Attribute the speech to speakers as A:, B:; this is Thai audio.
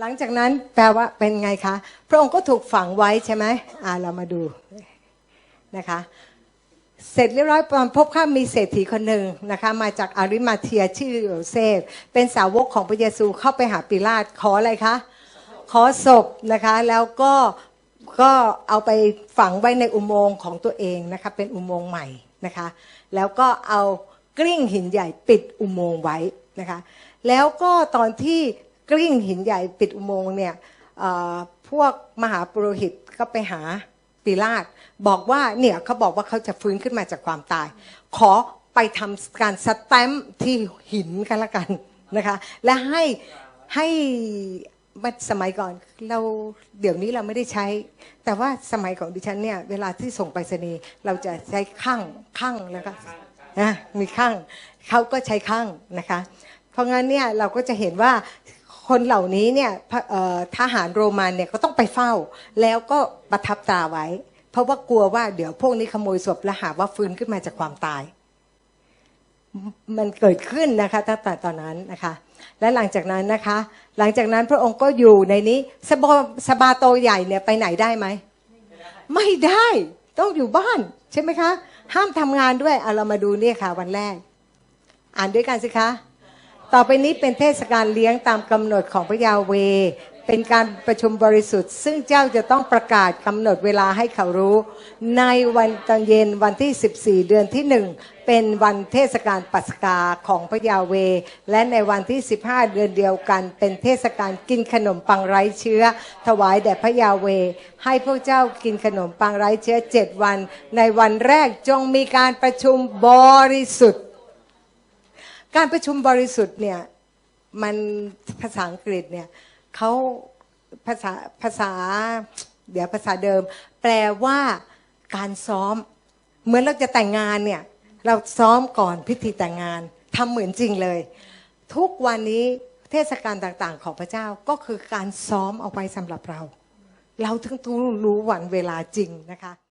A: หลังจากนั้นแปลว่าเป็นไงคะ พระองค์ก็ถูกฝังไว้ใช่ไหมอ่าเรามาดูนะคะ เสร็จเรียบร้อยตอนพบข้ามีเศรษฐีคนหนึ่งนะคะ มาจากอาริมาเทียชื่อโยเซฟ เป็นสาวกของพระเยซูเข้าไปหาปิลาตขออะไรคะ ขอศพนะคะ แล้วก็ก็เอาไปฝังไว้ในอุโมงค์ของตัวเองนะคะ เป็นอุโมงค์ใหม่นะคะ แล้วก็เอากลิ้งหินใหญ่ปิดอุโมงค์ไว้นะคะ แล้วก็ตอนที่ กลิ้งหินใหญ่ปิดอุโมงค์เนี่ยพวกมหาปุโรหิตก็ไปหาปิลาตบอกว่าเนี่ยเขาบอกว่าเขาจะฟื้นขึ้นมาจากความตาย ขอไปทำการสแตมป์ที่หินกันละกันนะคะและให้ให้มสมัยก่อนเราเดี๋ยวนี้เราไม่ได้ใช้ แต่ว่าสมัยของดิฉันเนี่ยเวลาที่ส่งไปรษณีย์เราจะใช้ข้างข้างแล้วก็นะมีข้างเขาก็ใช้ข้างนะคะ เพราะงั้นเนี่ยเราก็จะเห็นว่า คนเหล่านี้เนี่ยทหารโรมันเนี่ยก็ต้องไปเฝ้า แล้วก็ประทับตาไว้ เพราะว่ากลัวว่าเดี๋ยวพวกนี้ขโมยศพและหาว่าฟื้นขึ้นมาจากความตาย มันเกิดขึ้นนะคะตั้งแต่ตอนนั้นนะคะ และหลังจากนั้นนะคะ หลังจากนั้นพระองค์ก็อยู่ในนี้สบาสบาโตใหญ่เนี่ยไปไหนได้ไหมไม่ได้ต้องอยู่บ้านใช่ไหมคะ ห้ามทำงานด้วยเอาเรามาดูเนี่ยค่ะ วันแรก อ่านด้วยกันสิคะ ต่อไปนี้เป็นเทศกาลเลี้ยงตามกำหนดของพระยาเว เป็นการประชุมบริสุทธิ์ ซึ่งเจ้าจะต้องประกาศกำหนดเวลาให้เขารู้ ในวันตอนเย็นวันที่ 14 เดือนที่1เป็นวันเทศกาลปัสกาของพระยาเว และในวันที่ 15 เดือนเดียวกัน เป็นเทศกาลกินขนมปังไร้เชื้อ ถวายแด่พระยาเว ให้พวกเจ้ากินขนมปังไร้เชื้อเจ็ดวัน ในวันแรกจงมีการประชุมบริสุทธิ์ การประชุมบริสุทธิ์เนี่ยมันภาษาอังกฤษเนี่ยเขาภาษาภาษาเดี๋ยวภาษาเดิม แปลว่าการซ้อม เหมือนเราจะแต่งงานเนี่ยเราซ้อมก่อนพิธีแต่งงานทำเหมือนจริงเลย ทุกวันนี้เทศกาลต่างๆ ของพระเจ้าก็คือการซ้อมเอาไว้สำหรับเรา เราถึงรู้วันเวลาจริงนะคะ